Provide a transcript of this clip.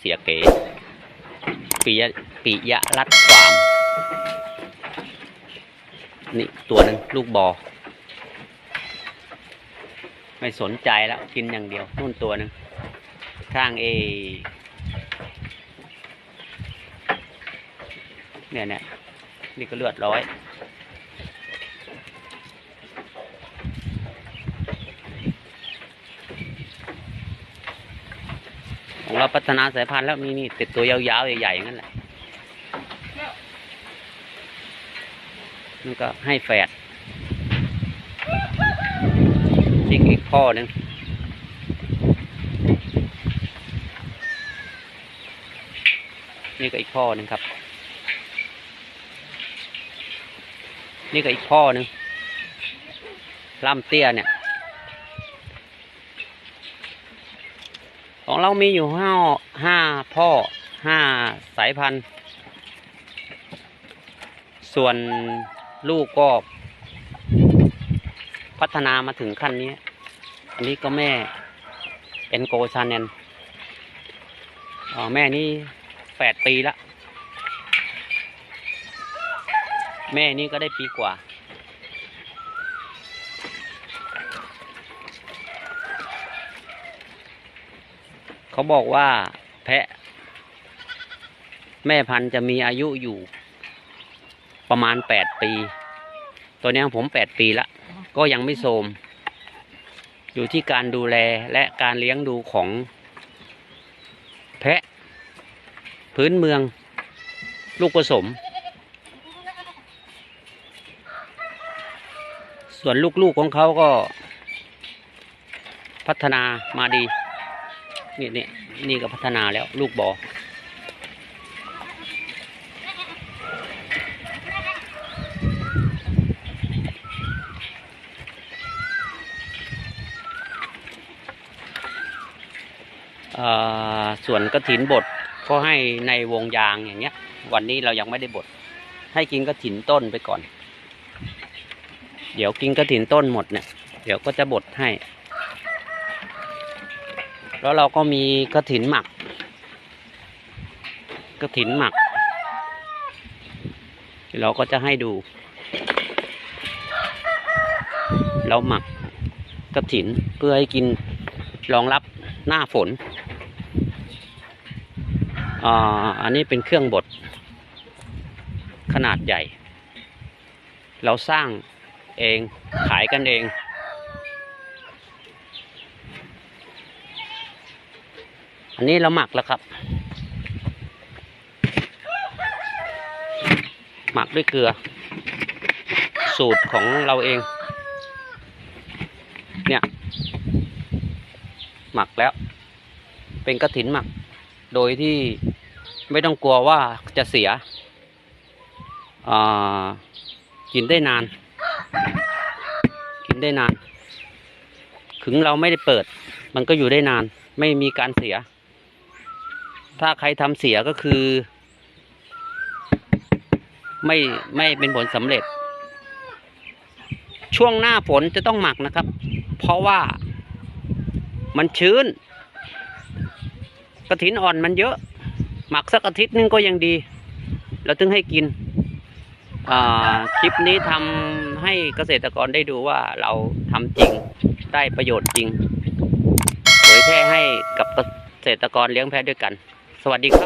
เสียเก๋ปิยะปิยะรัตน์ฟาร์มนี่ตัวหนึ่งลูกบอ ไม่สนใจแล้ว กินอย่างเดียวนู่นตัวหนึ่งข้างเอเนี่ยเนี่ยนี่ก็เลือดร้อย ของเราพัฒนาสายพันธุ์แล้วมีนี่ติดตัวยาวๆใหญ่ๆอย่างนั้นแหละมันก็ให้แฝดอีกอีกพ่อหนึ่งนี่ก็อีกพ่อหนึ่งครับ นี่ก็อีกพ่อหนึ่งล่ำเตี้ยเนี่ย ของเรามีอยู่ห้าห้าพ่อห้าสายพันธุ์ ส่วนลูกก็พัฒนามาถึงขั้นนี้ อันนี้ก็แม่เอ็นโกชาเนนอ๋อแม่นี่แปดปีละ แม่นี่ก็ได้ปีกว่า เขาบอกว่าแพะ แม่พันธุ์จะมีอายุอยู่ ประมาณแปดปี ตัวนี้ของผมแปดปีละ ก็ยังไม่โทมอยู่ที่การดูแลและการเลี้ยงดูของแพะ พื้นเมือง ลูกผสม ส่วนลูกๆของเขาก็พัฒนามาดี นี่นี่นี่ก็พัฒนาแล้วลูกบอ่อส่วนกระถินบดก็ให้ในวงยางอย่างเงี้ย วันนี้เรายังไม่ได้บดให้กินกระถินต้นไปก่อน เดี๋ยวกินกระถินต้นหมดเนี่ย เดี๋ยวก็จะบดให้ แล้วเราก็มีกระถินหมักกระถินหมัก เราก็จะให้ดู เราหมักกระถินเพื่อให้กินรองรับหน้าฝนอ่าอันนี้เป็นเครื่องบดขนาดใหญ่ เราสร้างเองขายกันเอง อันนี้เราหมักแล้วครับ หมักด้วยเกลือ สูตรของเราเอง เนี่ย หมักแล้ว เป็นกระถินหมัก โดยที่ไม่ต้องกลัวว่าจะเสียกินได้นาน กินได้นาน ถึงเราไม่ได้เปิด มันก็อยู่ได้นาน ไม่มีการเสีย ถ้าใครทำเสียก็คือ ไม่ไม่เป็นผลสำเร็จ ช่วงหน้าฝนจะต้องหมักนะครับ เพราะว่ามันชื้น กระถินอ่อนมันเยอะ หมักสักอาทิตย์นึงก็ยังดีแล้วถึงให้กินคลิปนี้ทำให้เกษตรกรได้ดูว่าเราทำจริงได้ประโยชน์จริงเผยแพร่ให้กับเกษตรกรเลี้ยงแพะด้วยกัน สวัสดีครับ